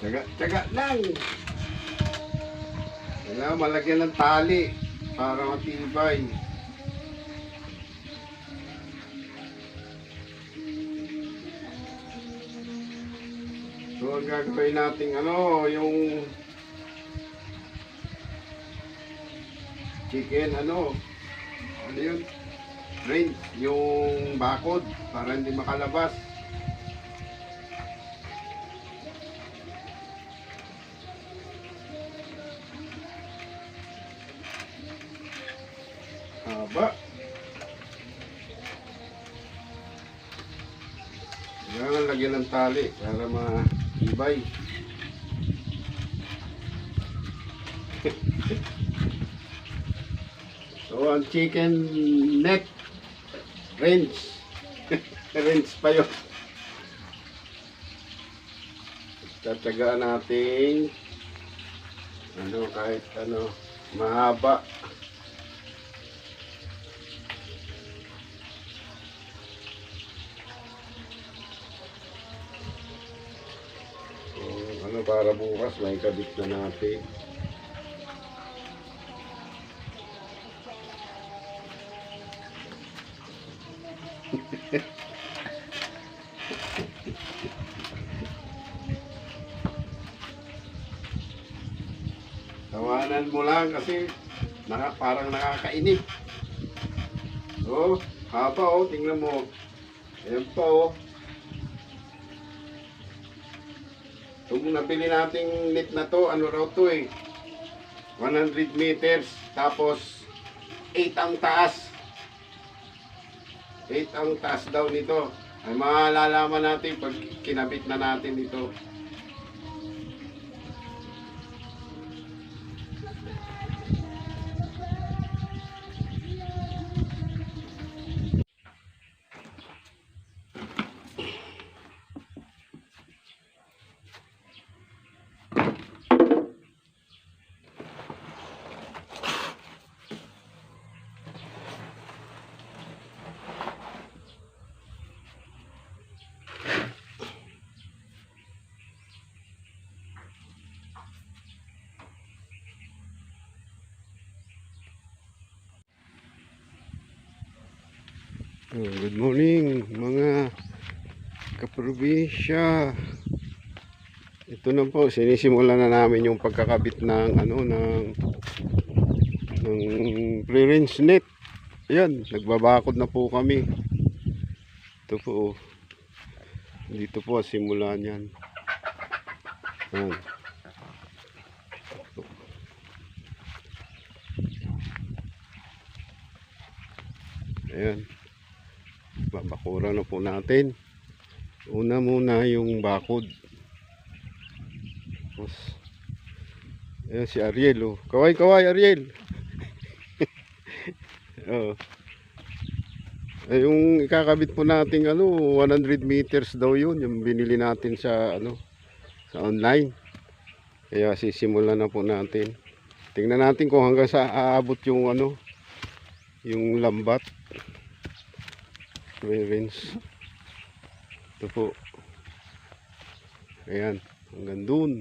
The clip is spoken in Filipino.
Tsaga, tsaga lang. Kailangan malagyan ng tali para matibay. So, ang gagawin natin ano, yung chicken, ano, ano yun? Range, yung bakod, para hindi makalabas. Haba. Kailangan lagyan ng tali para maibay. so, ang chicken neck range. range pa yun. Tatsagaan natin ano kahit ano mahaba. So, ano para bukas may kabit na natin. Tawanan mo lang kasi naka, parang nakakainip. Oh, haba oh, tingnan mo. Ayan pa oh. Itong nabili nating net na to, ano raw to eh. 100 meters, tapos 8 ang taas. 8 ang taas daw nito. Ay malalaman natin pag kinabit na natin ito. Good morning mga kaprobinsya. Ito na po, sinisimulan na namin yung pagkakabit ng ano ng ng pre-rinse net. Ayan, nagbabakod na po kami. Ito po. oh. Dito po simula niyan. Ayan. Ayan. Babakura na po natin. Una muna yung bakod. Tapos ayan si Ariel oh. kaway kaway Ariel. Oh. Ay, yung ikakabit po natin ano 100 meters daw yun yung binili natin sa ano sa online. Kaya sisimulan na po natin. Tingnan natin kung hanggang sa aabot yung ano yung lambat clearance ito po. Ayan hanggang dun